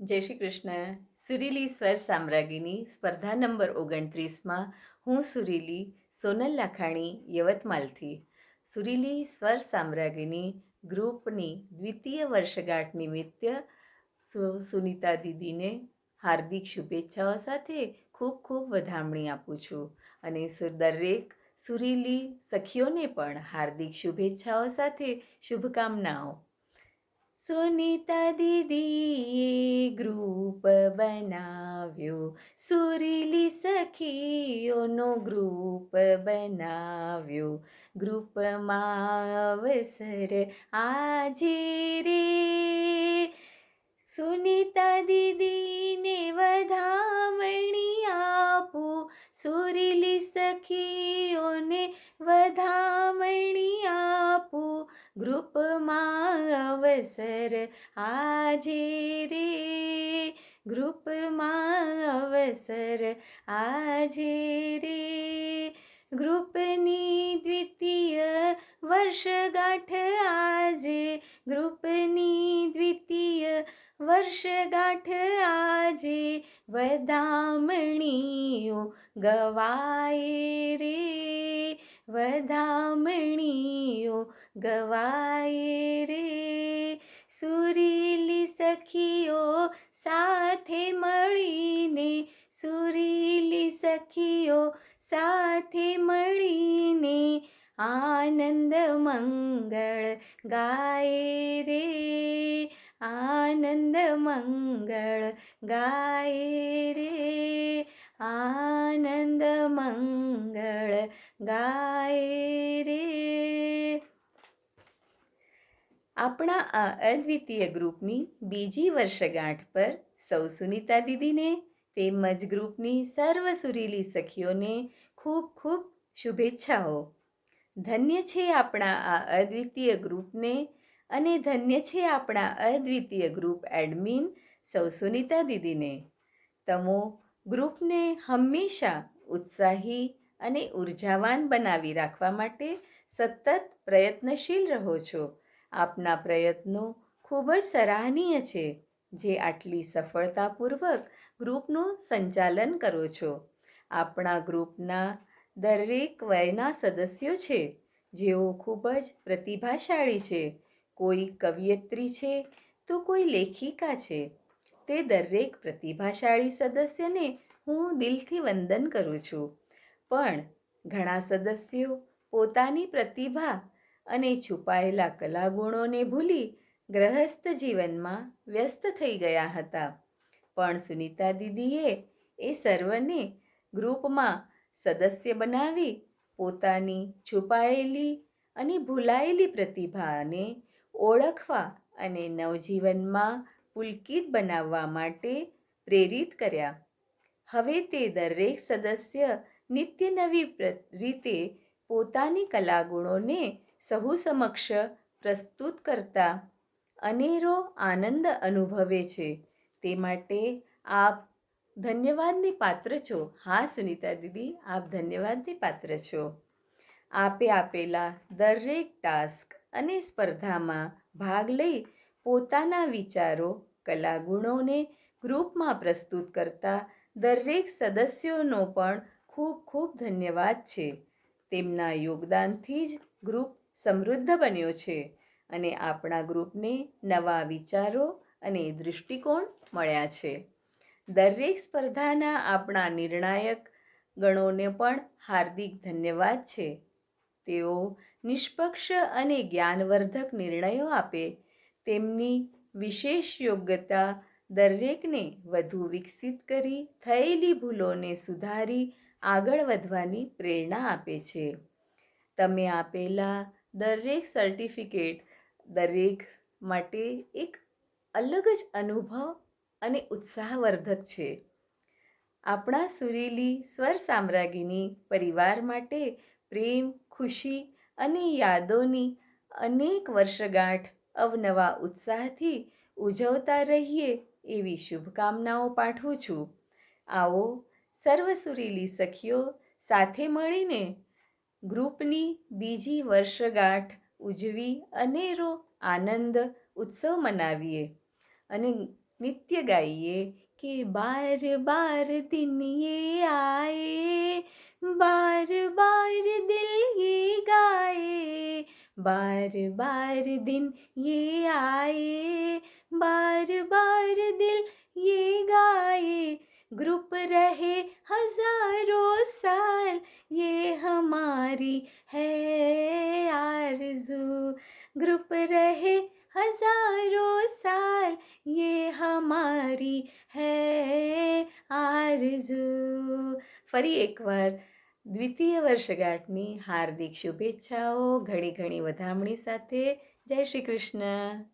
જય શ્રી કૃષ્ણ. સુરીલી સ્વર સામ્રાજ્ઞીની સ્પર્ધા નંબર ઓગણત્રીસમાં હું સુરીલી સોનલ લાખાણી યવતમાલથી. સુરીલી સ્વર સામ્રાજ્ઞીની ગ્રુપની દ્વિતીય વર્ષગાંઠ નિમિત્તે સુનિતા દીદીને હાર્દિક શુભેચ્છાઓ સાથે ખૂબ ખૂબ વધામણી આપું છું. અને દરેક સુરીલી સખીઓને પણ હાર્દિક શુભેચ્છાઓ સાથે શુભકામનાઓ. સુનિતા દીદીએ ગ્રુપ બનાવ્યો સુરીલી સખીઓનો ગ્રુપ બનાવ્યો ગ્રુપમાં અવસર આજે રે સુનિતા દીદીને વધામણી આપું સુરીલી સખીઓને વધામણી આપું ગ્રુપમાં અવસર આજે રે ગ્રુપમાં અવસર આજે રે ગ્રુપની દ્વિતીય વર્ષગાંઠ આજે ગ્રુપની દ્વિતીય વર્ષગાંઠ આજે વધામણીઓ ગવાય રે વધામણીઓ ગવાય રે. સુરીલી સખીઓ સાથે મળીને, સુરીલી સખીઓ સાથે મળીને આનંદ મંગળ ગાય રે. આનંદ મંગળ ગાય રે. આનંદ મંગળ ગાય આપણા આ અદ્વિતીય ગ્રુપની બીજી વર્ષગાંઠ પર સૌ સુનિતા દીદીને તેમજ ગ્રુપની સર્વ સુરીલી સખીઓને ખૂબ ખૂબ શુભેચ્છાઓ. ધન્ય છે આપણા આ અદ્વિતીય ગ્રુપને અને ધન્ય છે આપણા અદ્વિતીય ગ્રુપ એડમિન સૌ સુનિતા દીદીને. તમો ગ્રુપને હંમેશા ઉત્સાહી અને ઉર્જાવાન બનાવી રાખવા માટે સતત પ્રયત્નશીલ રહો છો. આપના પ્રયત્નો ખૂબ જ સરાહનીય છે, જે આટલી સફળતાપૂર્વક ગ્રુપનું સંચાલન કરો છો. આપણા ગ્રુપના દરેક વયના સદસ્યો છે, જેઓ ખૂબ જ પ્રતિભાશાળી છે. કોઈ કવિયત્રી છે, તો કોઈ લેખિકા છે. તે દરેક પ્રતિભાશાળી સદસ્યને હું દિલથી વંદન કરું છું. પણ ઘણા સદસ્યો પોતાની પ્રતિભા અને છુપાયેલા કલાગુણોને ભૂલી ગ્રહસ્થ જીવનમાં વ્યસ્ત થઈ ગયા હતા. પણ સુનિતા દીદીએ એ સર્વને ગ્રુપમાં સદસ્ય બનાવી પોતાની છુપાયેલી અને ભૂલાયેલી પ્રતિભાને ઓળખવા અને નવજીવનમાં પુલકિત બનાવવા માટે પ્રેરિત કર્યા. હવે તે દરેક સદસ્ય નિત્ય નવી રીતે પોતાની કલાગુણોને સહુ સમક્ષ પ્રસ્તુત કરતા અનેરો આનંદ અનુભવે છે. તે માટે આપ ધન્યવાદની પાત્ર છો. હા, સુનિતા દીદી, આપ ધન્યવાદની પાત્ર છો. આપે આપેલા દરેક ટાસ્ક અને સ્પર્ધામાં ભાગ લઈ પોતાના વિચારો, કલાગુણોને ગ્રુપમાં પ્રસ્તુત કરતા દરેક સદસ્યોનો પણ ખૂબ ખૂબ ધન્યવાદ છે. તેમના યોગદાનથી જ ગ્રુપ સમૃદ્ધ બન્યો છે અને આપણા ગ્રુપને નવા વિચારો અને દૃષ્ટિકોણ મળ્યા છે. દરેક સ્પર્ધાના આપણા નિર્ણાયક ગણોને પણ હાર્દિક ધન્યવાદ છે. તેઓ નિષ્પક્ષ અને જ્ઞાનવર્ધક નિર્ણયો આપે, તેમની વિશેષ યોગ્યતા દરેકને વધુ વિકસિત કરી થયેલી ભૂલોને સુધારી આગળ વધવાની પ્રેરણા આપે છે. તમે આપેલા દરેક સર્ટિફિકેટ દરેક માટે એક અલગ જ અનુભવ અને ઉત્સાહવર્ધક છે. આપણા સુરીલી સ્વર સામ્રાજ્ઞીની પરિવાર માટે પ્રેમ, ખુશી અને યાદોની અનેક વર્ષગાંઠ અવનવા ઉત્સાહથી ઉજવતા રહીએ એવી શુભકામનાઓ પાઠવું છું. આવો સર્વ સુરીલી સખીઓ સાથે મળીને ગ્રુપની બીજી વર્ષગાંઠ ઉજવી અનેરો આનંદ ઉત્સવ મનાવીએ અને નિત્ય ગાઈએ કે બાર બાર દિન યે આયે, બાર બાર દિલ યે ગાયે, બાર બાર દિન યે આયે, બાર બાર દિલ યે ગાયે ग्रुप रहे हजारों साल ये हमारी है आरजू ग्रुप रहे हजारों साल ये हमारी है आरजू ફરી એકવાર દ્વિતીય વર્ષગાંઠની હાર્દિક શુભેચ્છાઓ ઘણી ઘણી વધામણી સાથે જય શ્રી કૃષ્ણ